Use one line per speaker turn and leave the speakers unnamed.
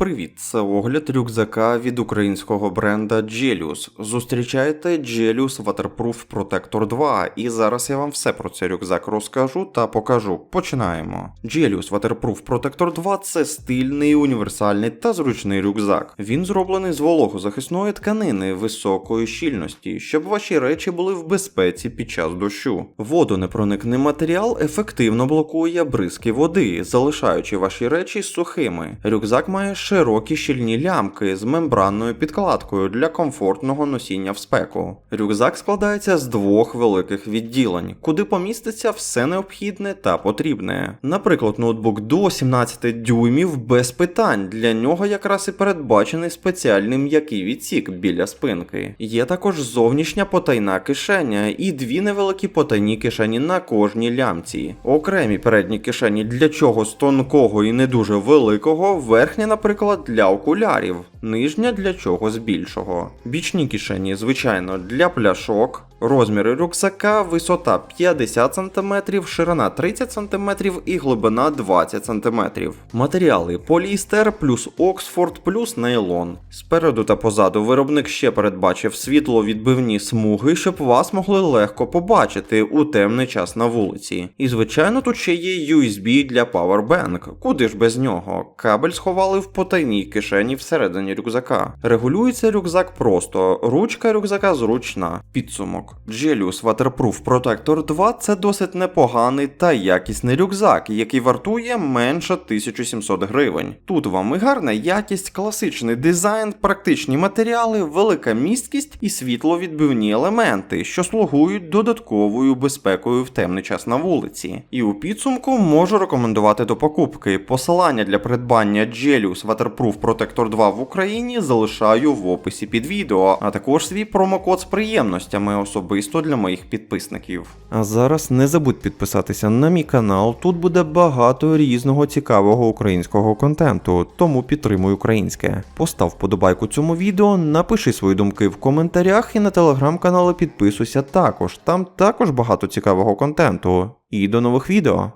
Привіт, це огляд рюкзака від українського бренда Gelius. Зустрічайте Gelius Waterproof Protector 2, і зараз я вам все про цей рюкзак розкажу та покажу. Починаємо. Gelius Waterproof Protector 2 це стильний, універсальний та зручний рюкзак. Він зроблений з вологозахисної тканини високої щільності, щоб ваші речі були в безпеці під час дощу. Водонепроникний матеріал ефективно блокує бризки води, залишаючи ваші речі сухими. Рюкзак має широкі щільні лямки з мембранною підкладкою для комфортного носіння в спеку. Рюкзак складається з двох великих відділень, куди поміститься все необхідне та потрібне. Наприклад, ноутбук до 17 дюймів без питань. Для нього якраз і передбачений спеціальний м'який відсік біля спинки. Є також зовнішня потайна кишеня і дві невеликі потайні кишені на кожній лямці. Окремі передні кишені для чогось тонкого і не дуже великого, верхня, наприклад, для окулярів, нижня для чогось більшого. Бічні кишені, звичайно, для пляшок. Розміри рюкзака, висота 50 см, ширина 30 см і глибина 20 см. Матеріали поліестер плюс Оксфорд плюс нейлон. Спереду та позаду виробник ще передбачив світловідбивні смуги, щоб вас могли легко побачити у темний час на вулиці. І звичайно, тут ще є USB для Powerbank. Куди ж без нього? Кабель сховали в потайній кишені всередині рюкзака. Регулюється рюкзак просто, ручка рюкзака зручна. Підсумок. Gelius Waterproof Protector 2 це досить непоганий та якісний рюкзак, який вартує менше 1700 гривень. Тут вам і гарна якість, класичний дизайн, практичні матеріали, велика місткість і світловідбивні елементи, що слугують додатковою безпекою в темний час на вулиці. І у підсумку можу рекомендувати до покупки. Посилання для придбання Gelius Waterproof Protector 2 в Україні залишаю в описі під відео, а також свій промокод з приємностями особисто для моїх підписників. А зараз не забудь підписатися на мій канал. Тут буде багато різного цікавого українського контенту, тому підтримуй українське. Постав вподобайку цьому відео, напиши свої думки в коментарях і на телеграм-канали підписуйся також. Там також багато цікавого контенту. І до нових відео.